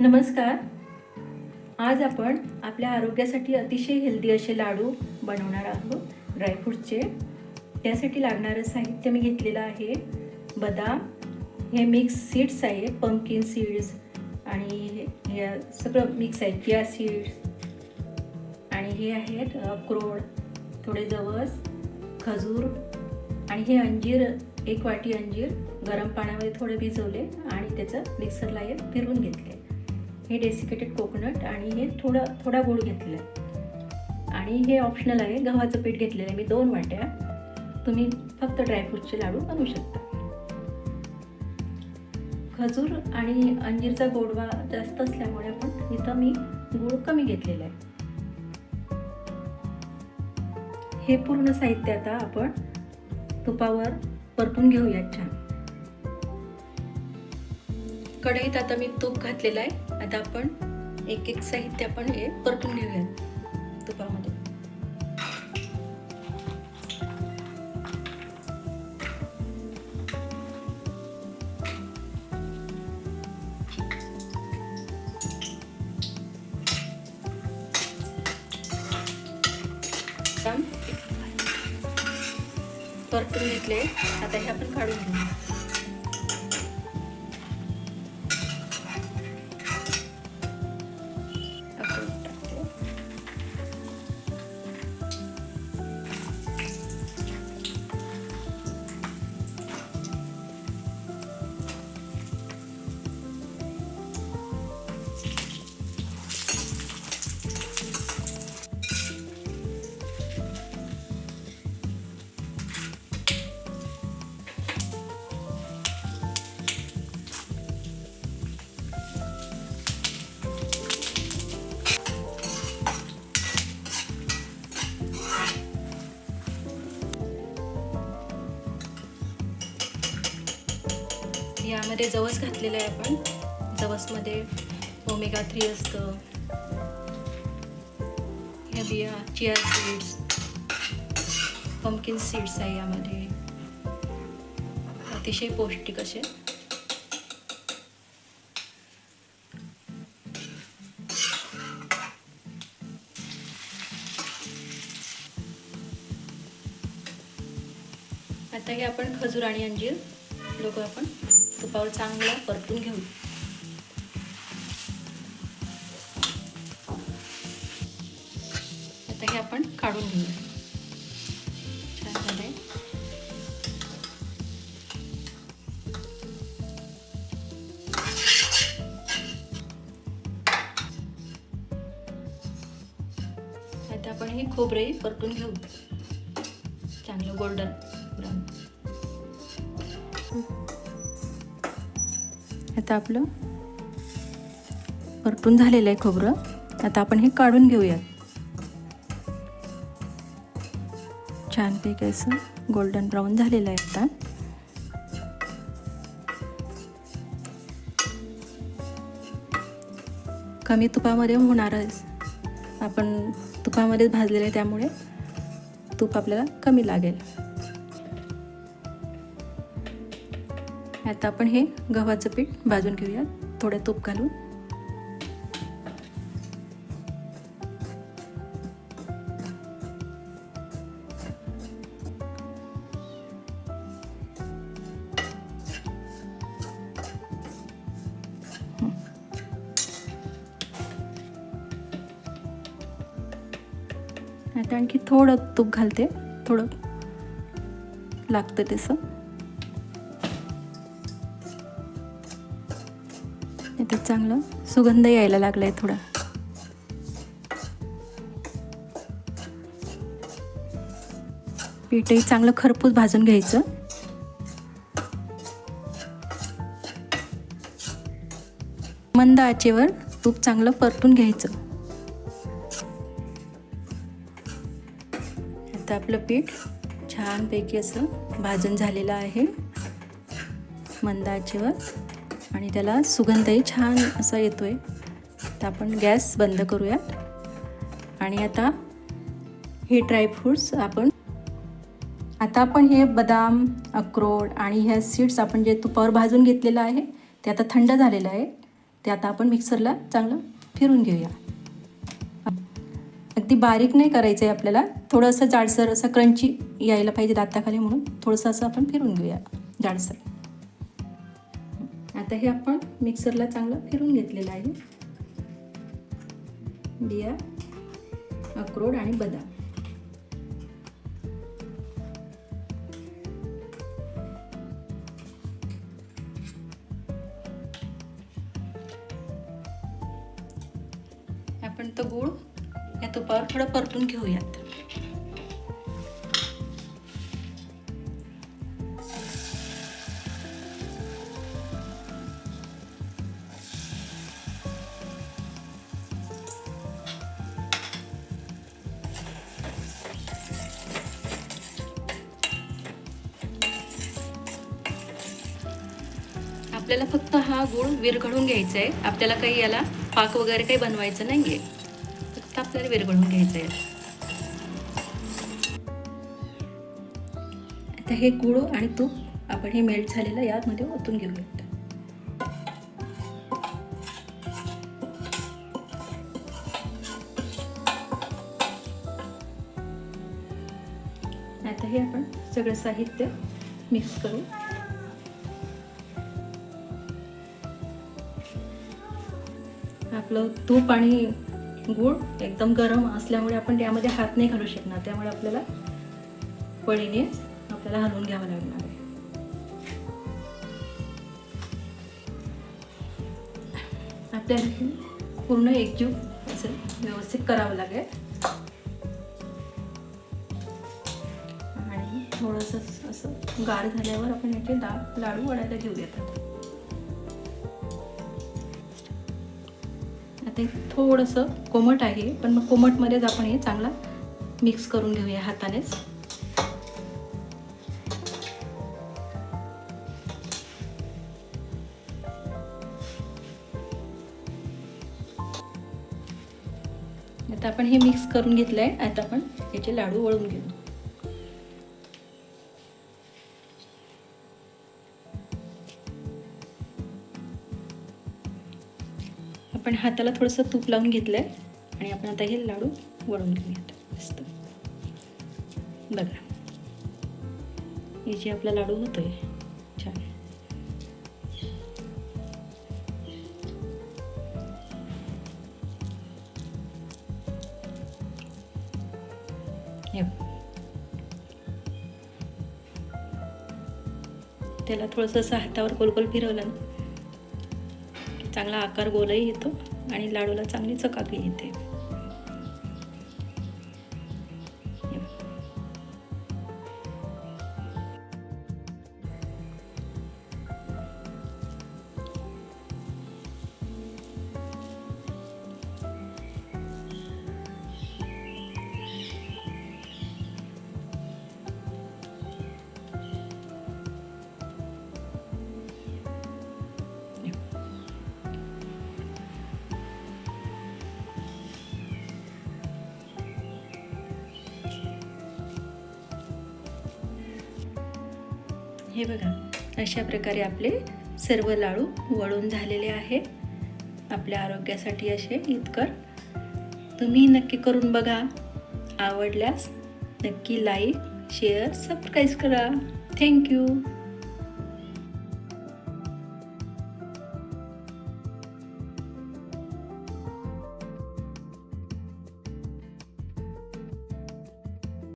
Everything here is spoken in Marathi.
नमस्कार. आज आपण आपल्या आरोग्यासाठी अतिशय हेल्दी असे लाडू बनवणार आहोत ड्रायफ्रूटचे त्यासाठी लागणारं साहित्य मी घेतलेलं आहे बदाम. हे मिक्स सीड्स आहे पंपकिन सीड्स आणि हे हे सगळं मिक्स आहे किया सीड्स आणि हे आहेत अक्रोड थोडे जवस खजूर आणि हे अंजीर एक वाटी अंजीर गरम पाण्यामध्ये थोडे भिजवले आणि त्याचं मिक्सरला हे फिरवून घेतले हे डेसिकेटेड कोकोनट आणि हे थोडं थोडा गूळ घेतलेला आहे. आणि हे ऑप्शनल आहे गव्हाचं पीठ घेतलेलं आहे मी दोन वाट्या. तुम्ही फक्त ड्रायफ्रूटचे लाडू बनवू शकता. खजूर आणि अंजीरचा गोडवा जास्त असल्यामुळे आपण इथं मी गूळ कमी घेतलेला आहे. हे पूर्ण साहित्य आता आपण तुपावर परतून घेऊयात छान. कढईत आता मी तूप घातलेलं आहे. आता आपण एक एक साहित्य आपण हे परतून घेऊयात. तुपामध्ये. परतून घेतले. आता हे आपण काढून घेऊ. यामध्ये जवस घातलेलं आहे आपण. जवसमध्ये ओमेगा थ्री असतं. ह्या बिया चिया सीड्स पम्पकिन सीड्स आहे यामध्ये. अतिशय पौष्टिक असे. आता हे आपण खजूर आणि अंजीर लोक आपण तुपावर चांगलं परतून घेऊ आता हे आपण काढून घेऊया. छान झाले आता आपण हे खोबरे परतून घेऊ. चांगलं गोल्डन ब्राऊन आता आपलं परतून झालेलं आहे खोबरं. आता आपण हे काढून घेऊयात. छानपैकी असं गोल्डन ब्राऊन झालेलं आहे आता. कमी तुपामध्ये होणारच आपण तुपामध्येच भाजलेलं आहे त्यामुळे तूप आपल्याला कमी लागेल. आता आपण हे गव्हाचं पीठ भाजून घेऊयात. थोडं तूप घालून. आता आणखी थोडं तूप घालते. थोडं लागतं तसं. इथे चांगलं. सुगंध यायला लागलाय थोडा. पीठही चांगलं खरपूस भाजून घ्यायचं. मंद आचेवर तूप चांगलं परतून घ्यायचं. आता आपलं पीठ छानपैकी असं भाजून झालेलं आहे. मंद आचेवर. आणि त्याला सुगंधही छान असा येतो आहे तर आपण गॅस बंद करूयात आणि आता हे ड्रायफ्रूट्स आपण आता आपण हे बदाम अक्रोड आणि ह्या सीड्स आपण जे तुपावर भाजून घेतलेलं आहे ते आता थंड झालेलं आहे. ते आता आपण मिक्सरला चांगलं फिरून घेऊया. अगदी बारीक नाही करायचं आहे आपल्याला. थोडंसं जाडसर असं क्रंची यायला पाहिजे दाताखाली म्हणून. थोडंसं असं आपण फिरून घेऊया जाडसर. आता हे आपण मिक्सरला चांगलं फिरून घेतलेलं आहे. बिया अक्रोड आणि बदाम. आपण तो गूळ या तुपावर थोडं परतून घेऊयात. आपल्याला फक्त हा गूळ विरघळून घ्यायचा आहे. आपल्याला काही याला पाक वगैरे काही बनवायचं नाही आहे फक्त आपल्याला विरघळून घ्यायचं आहे. आता हे गूळ आणि तूप आपण हे मेल्ट झालेलं यामध्ये ओतून घेऊयात. आता हे आपण सगळं साहित्य मिक्स करू आपलं तूप आणि गूळ एकदम गरम असल्यामुळे आपण त्यामध्ये हात नाही घालू शकणार. त्यामुळे आपल्याला पळीने आपल्याला हलवून घ्यावं लागणार आहे. आपल्याला पूर्ण एकजीव असं व्यवस्थित करावं लागेल. आणि थोडंसं असं गार झाल्यावर आपण याचे दा लाडू वडायला घेऊ देतात आता हे थोडंसं कोमट आहे पण मग कोमटमध्येच आपण हे चांगला मिक्स करून घेऊया हातानेच. आता आपण हे मिक्स करून घेतलं आहे आता आपण याचे लाडू वळून घेऊ. आपण हाताला थोडंसं तूप लावून घेतलं आहे आणि आपण आता हे लाडू वळून घेऊयात. मस्त. बघा. हे जे आपला लाडू होतो आहे छान त्याला थोडंसं असं हातावर गोल गोल फिरवलं ना चांगला आकार गोलही येतो आणि लाडूला चांगली चकाकी येते. हे बघा अशा प्रकारे आपले सर्व लाडू वळून झालेले आहे आपल्या आरोग्यासाठी असे इतकर तुम्ही नक्की करून बघा. आवडल्यास नक्की लाईक शेअर सबस्क्राईब करा. Thank you